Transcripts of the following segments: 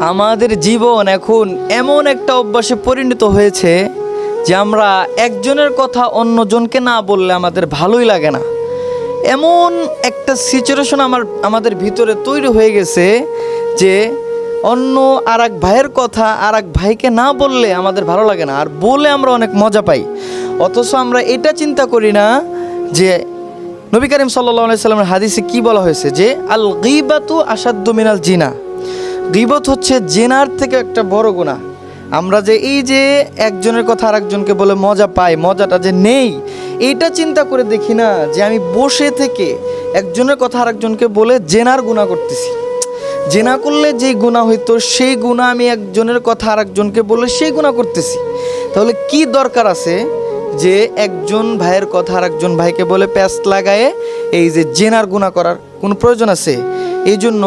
আমাদের জীবন এখন এমন একটা অভ্যাসে পরিণত হয়েছে যে আমরা একজনের কথা অন্যজনকে না বললে আমাদের ভালোই লাগে না। এমন একটা সিচুয়েশন আমার, আমাদের ভিতরে তৈরি হয়ে গেছে যে অন্য আর এক ভাইয়ের কথা আর এক ভাইকে না বললে আমাদের ভালো লাগে না। আর বলে আমরা অনেক মজা পাই। অথচ আমরা এটা চিন্তা করি না যে নবী করিম সাল্লাহ সাল্লামের হাদিসে কি বলা হয়েছে যে, আল গিবাতু আসাদ্দ মিনাল জিনা। গিবত হচ্ছে জেনার থেকে একটা বড় গুণা আমরা যে এই যে একজনের কথা আর একজনকে বলে মজা পাই, মজাটা যে নেই, এইটা চিন্তা করে দেখি না যে আমি বসে থেকে একজনের কথা আর একজনকে বলে জেনার গুণা করতেছি। জেনা করলে যেই গুণা হইতো, সেই গুণা আমি একজনের কথা আর একজনকে বলে সেই গুণা করতেছি। তাহলে কি দরকার আছে যে একজন ভাইয়ের কথা আর একজন ভাইকে বলে প্যাস লাগায়ে এই যে জেনার গুণা করার কোনো প্রয়োজন আছে? এই জন্য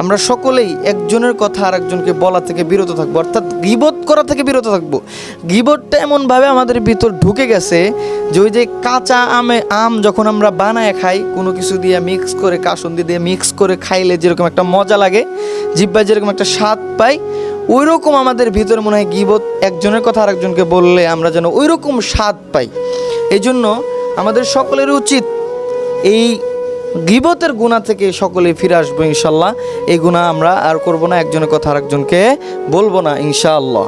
আমরা সকলেই একজনের কথা আর একজনকে বলা থেকে বিরত থাকব, অর্থাৎ গিবত করা থেকে বিরত থাকব। গিবতটা এমনভাবে আমাদের ভিতর ঢুকে গেছে যে ওই যে কাঁচা আমে আম যখন আমরা বানায় খাই, কোনো কিছু দিয়ে মিক্স করে, কাসুন্দি দিয়ে মিক্স করে খাইলে যেরকম একটা মজা লাগে জিব্বায় যেরকম একটা স্বাদ পাই ওই রকম আমাদের ভিতর মনে হয় গিবত একজনের কথা আরেকজনকে বললে আমরা যেন ওই রকম স্বাদ পাই। এই জন্য আমাদের সকলের উচিত এই গিবতের গুণা থেকে সকলে ফিরে আসব ইনশাল্লাহ। এই গুণা আমরা আর করব না, একজনের কথা আরেকজনকে বলব না ইনশাআল্লাহ